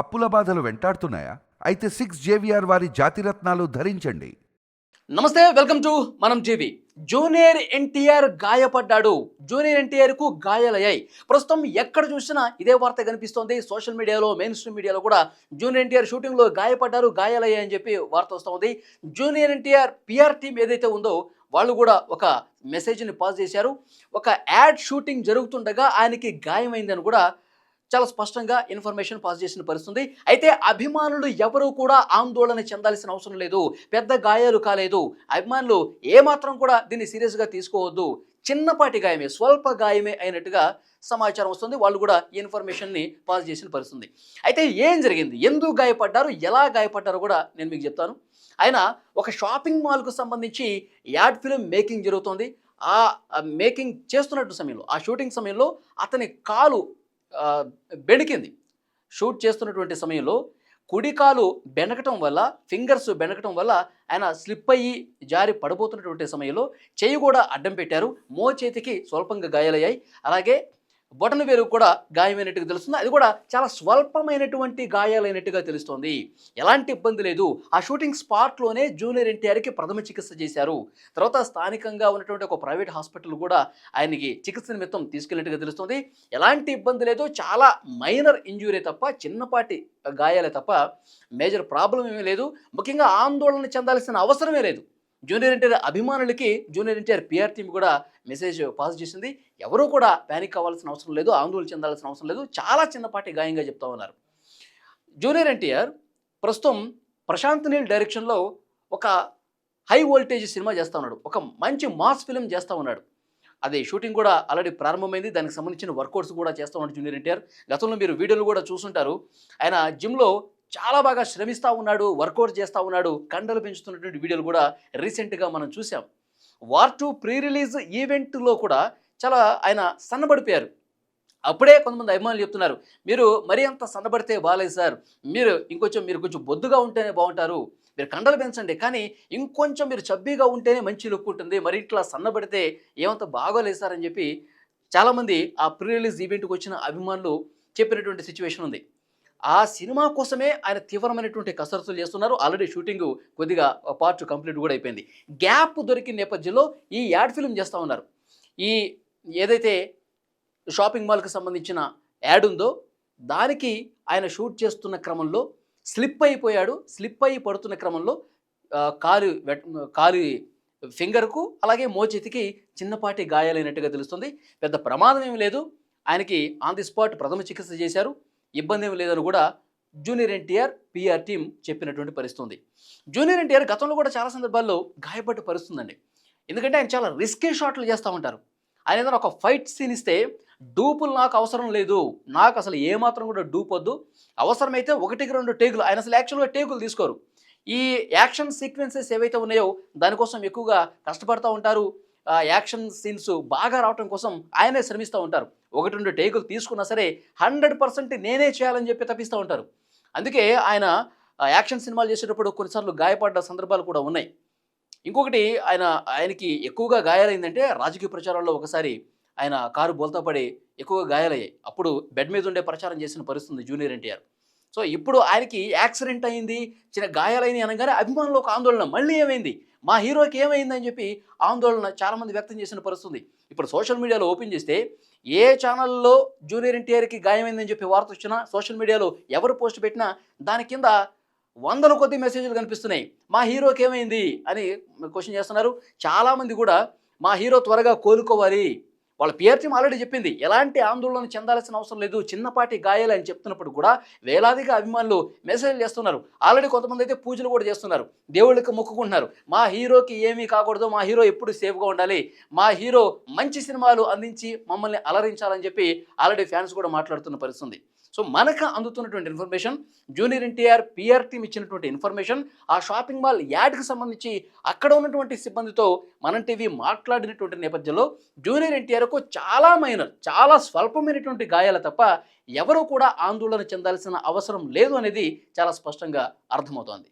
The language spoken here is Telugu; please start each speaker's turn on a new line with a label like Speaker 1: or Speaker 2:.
Speaker 1: అప్పుల బాధలు వెంటాడుతున్నాయా? అయితే సిక్స్ జేవిఆర్ వారి జాతిరత్నాలు ధరించండి.
Speaker 2: నమస్తే వెల్కమ్ టు మనం జీవి జూనియర్ ఎన్టీఆర్ గాయపడ్డాడు. జూనియర్ ఎన్టీఆర్కు గాయాలయ్యాయి. ప్రస్తుతం ఎక్కడ చూసినా ఇదే వార్త కనిపిస్తోంది. సోషల్ మీడియాలో మెయిన్ స్ట్రీమ్ మీడియాలో కూడా జూనియర్ ఎన్టీఆర్ షూటింగ్లో గాయపడ్డారు గాయాలయ్యాయి అని చెప్పి వార్త వస్తోంది జూనియర్ ఎన్టీఆర్ పిఆర్ టీం ఏదైతే ఉందో వాళ్ళు కూడా ఒక మెసేజ్ని పాస్ చేశారు. ఒక యాడ్ షూటింగ్ జరుగుతుండగా ఆయనకి గాయమైందని కూడా చాలా స్పష్టంగా ఇన్ఫర్మేషన్ పాస్ చేసిన పరిస్థితుంది. అయితే అభిమానులు ఎవరూ కూడా ఆందోళన చెందాల్సిన అవసరం లేదు. పెద్ద గాయాలు కాలేదు. అభిమానులు ఏమాత్రం కూడా దీన్ని సీరియస్గా తీసుకోవద్దు. చిన్నపాటి గాయమే స్వల్ప గాయమే అయినట్టుగా సమాచారం వస్తుంది. వాళ్ళు కూడా ఈ ఇన్ఫర్మేషన్ని పాస్ చేసిన పరిస్థితుంది. అయితే ఏం జరిగింది? ఎందుకు గాయపడ్డారు? ఎలా గాయపడ్డారో కూడా నేను మీకు చెప్తాను. ఆయన ఒక షాపింగ్ మాల్కు సంబంధించి యాడ్ ఫిలిం మేకింగ్ జరుగుతోంది. ఆ మేకింగ్ చేస్తున్నట్టు సమయంలో ఆ షూటింగ్ సమయంలో అతని కాలు బెణికింది. షూట్ చేస్తున్నటువంటి సమయంలో కుడికాలు బెనకటం వల్ల ఫింగర్స్ బెనకటం వల్ల ఆయన స్లిప్ అయ్యి జారి పడబోతున్నటువంటి సమయంలో చెయ్యి కూడా అడ్డం పెట్టారు. మో చేతికి స్వల్పంగా గాయాలయ్యాయి. అలాగే బొటన వేరు కూడా గాయమైనట్టుగా తెలుస్తుంది. అది కూడా చాలా స్వల్పమైనటువంటి గాయాలైనట్టుగా తెలుస్తోంది. ఎలాంటి ఇబ్బంది లేదు. ఆ షూటింగ్ స్పాట్లోనే జూనియర్ ఎన్టీఆర్కి ప్రథమ చికిత్స చేశారు. తర్వాత స్థానికంగా ఉన్నటువంటి ఒక ప్రైవేట్ హాస్పిటల్ కూడా ఆయనకి చికిత్స నిమిత్తం తీసుకెళ్ళినట్టుగా తెలుస్తుంది. ఎలాంటి ఇబ్బంది లేదు చాలా మైనర్ ఇంజురీ తప్ప చిన్నపాటి గాయాలే తప్ప మేజర్ ప్రాబ్లం ఏమీ లేదు. ముఖ్యంగా ఆందోళన చెందాల్సిన అవసరమే లేదు. జూనియర్ ఎన్టీఆర్ అభిమానులకి జూనియర్ ఎన్టీఆర్ పిఆర్ టీం కూడా మెసేజ్ పాస్ చేసింది. ఎవరూ కూడా ప్యానిక్ అవ్వాల్సిన అవసరం లేదు ఆందోళన చెందాల్సిన అవసరం లేదు. చాలా చిన్నపాటి గాయంగా చెప్తా ఉన్నారు. జూనియర్ ఎన్టీఆర్ ప్రస్తుతం ప్రశాంత్ నీల్ డైరెక్షన్లో ఒక హై వోల్టేజ్ సినిమా చేస్తూ ఉన్నాడు. ఒక మంచి మాస్ ఫిలిం చేస్తూ ఉన్నాడు. అది షూటింగ్ కూడా ఆల్రెడీ ప్రారంభమైంది. దానికి సంబంధించిన వర్కౌట్స్ కూడా చేస్తూ ఉన్నాడు జూనియర్ ఎన్టీఆర్. గతంలో మీరు వీడియోలు కూడా చూసుంటారు. ఆయన జిమ్లో చాలా బాగా శ్రమిస్తూ ఉన్నాడు వర్కౌట్ చేస్తూ ఉన్నాడు కండలు పెంచుతున్నటువంటి వీడియోలు కూడా రీసెంట్గా మనం చూసాం వార్ టూ ప్రీ రిలీజ్ ఈవెంట్లో కూడా చాలా ఆయన సన్నబడిపోయారు. అప్పుడే కొంతమంది అభిమానులు చెప్తున్నారు మీరు మరీ అంత సన్నబడితే బాగాలేదు సార్. మీరు ఇంకొంచెం మీరు కొంచెం బొద్దుగా ఉంటేనే బాగుంటారు. మీరు కండలు పెంచండి. కానీ ఇంకొంచెం మీరు చబ్బీగా ఉంటేనే మంచి లుక్ ఉంటుంది. మరి ఇట్లా సన్నబడితే ఏమంత బాగోలేదు సార్ అని చెప్పి చాలామంది ఆ ప్రీ రిలీజ్ ఈవెంట్కి వచ్చిన అభిమానులు చెప్పినటువంటి సిచ్యువేషన్ ఉంది. ఆ సినిమా కోసమే ఆయన తీవ్రమైనటువంటి కసరత్తులు చేస్తున్నారు. ఆల్రెడీ షూటింగ్ కొద్దిగా పార్ట్ కంప్లీట్ కూడా అయిపోయింది. గ్యాప్ దొరికిన నేపథ్యంలో ఈ యాడ్ ఫిల్మ్ చేస్తూ ఉన్నారు. ఈ ఏదైతే షాపింగ్ మాల్కి సంబంధించిన యాడ్ ఉందో దానికి ఆయన షూట్ చేస్తున్న క్రమంలో స్లిప్ అయిపోయాడు. స్లిప్ అయి పడుతున్న క్రమంలో కాలు కాలు ఫింగర్కు అలాగే మోచేతికి చిన్నపాటి గాయాలైనట్టుగా తెలుస్తుంది. పెద్ద ప్రమాదం ఏమి లేదు. ఆయనకి ఆన్ ది స్పాట్ ప్రథమ చికిత్స చేశారు. ఇబ్బంది ఏమి లేదని కూడా జూనియర్ ఎన్టీఆర్ పిఆర్ టీం చెప్పినటువంటి పరిస్థితుంది. జూనియర్ ఎన్టీఆర్ గతంలో కూడా చాలా సందర్భాల్లో గాయపడ్డ పరిస్థితుందండి. ఎందుకంటే ఆయన చాలా రిస్కీ షాట్లు చేస్తూ ఉంటారు. ఆయన ఏదైనా ఒక ఫైట్ సీన్ ఇస్తే డూపులు నాకు అవసరం లేదు. నాకు అసలు ఏమాత్రం కూడా డూప్ వద్దు. అవసరమైతే ఒకటికి రెండు టేకులు ఆయన అసలు యాక్చువల్గా టేకులు తీసుకోరు. ఈ యాక్షన్ సీక్వెన్సెస్ ఏవైతే ఉన్నాయో దానికోసం ఎక్కువగా కష్టపడుతూ ఉంటారు. యాక్షన్ సీన్స్ బాగా రావటం కోసం ఆయనే శ్రమిస్తూ ఉంటారు. ఒకటి రెండు టేకులు తీసుకున్నా సరే హండ్రెడ్ పర్సెంట్ నేనే చేయాలని చెప్పి తప్పిస్తూ ఉంటారు. అందుకే ఆయన యాక్షన్ సినిమాలు చేసేటప్పుడు కొన్నిసార్లు గాయపడ్డ సందర్భాలు కూడా ఉన్నాయి. ఇంకొకటి ఆయన ఆయనకి ఎక్కువగా గాయాలైందంటే రాజకీయ ప్రచారంలో ఒకసారి ఆయన కారు బోల్తా పడి ఎక్కువగా గాయాలయ్యాయి. అప్పుడు బెడ్ మీద ఉండే ప్రచారం చేసిన పరిస్థితుంది జూనియర్ ఎన్టీఆర్. సో ఇప్పుడు ఆయనకి యాక్సిడెంట్ అయింది చిన్న గాయాలైంది అనగానే అభిమానులు ఒక ఆందోళన మళ్ళీ ఏమైంది? మా హీరోకి ఏమైందని చెప్పి ఆందోళన చాలామంది వ్యక్తం చేసిన పరిస్థితుంది. ఇప్పుడు సోషల్ మీడియాలో ఓపెన్ చేస్తే ఏ ఛానల్లో జూనియర్ ఎన్టీఆర్కి గాయమైందని చెప్పి వార్త వచ్చినా సోషల్ మీడియాలో ఎవరు పోస్ట్ పెట్టినా దాని కింద వందల కొద్ది మెసేజ్లు కనిపిస్తున్నాయి. మా హీరోకి ఏమైంది అని క్వశ్చన్ చేస్తున్నారు. చాలామంది కూడా మా హీరో త్వరగా కోలుకోవాలి. వాళ్ళ పిఆర్ టీం ఆల్రెడీ చెప్పింది. ఎలాంటి ఆందోళన చెందాల్సిన అవసరం లేదు. చిన్నపాటి గాయాలు అని చెప్తున్నప్పుడు కూడా వేలాదిగా అభిమానులు మెసేజ్లు చేస్తున్నారు. ఆల్రెడీ కొంతమంది అయితే పూజలు కూడా చేస్తున్నారు. దేవుళ్ళకి మొక్కుకుంటున్నారు. మా హీరోకి ఏమీ కాకూడదు. మా హీరో ఎప్పుడు సేఫ్గా ఉండాలి. మా హీరో మంచి సినిమాలు అందించి మమ్మల్ని అలరించాలని చెప్పి ఆల్రెడీ ఫ్యాన్స్ కూడా మాట్లాడుతున్న పరిస్థితుంది సో మనకు అందుతున్నటువంటి information junior NTR PR team ఇచ్చినటువంటి ఇన్ఫర్మేషన్ ఆ షాపింగ్ మాల్ యాడ్కి సంబంధించి అక్కడ ఉన్నటువంటి సిబ్బందితో మనం టీవీ మాట్లాడినటువంటి నేపథ్యంలో జూనియర్ ఎన్టీఆర్కు చాలా మైనర్ చాలా స్వల్పమైనటువంటి గాయాలు తప్ప ఎవరూ కూడా ఆందోళన చెందాల్సిన అవసరం లేదు అనేది చాలా స్పష్టంగా అర్థమవుతోంది.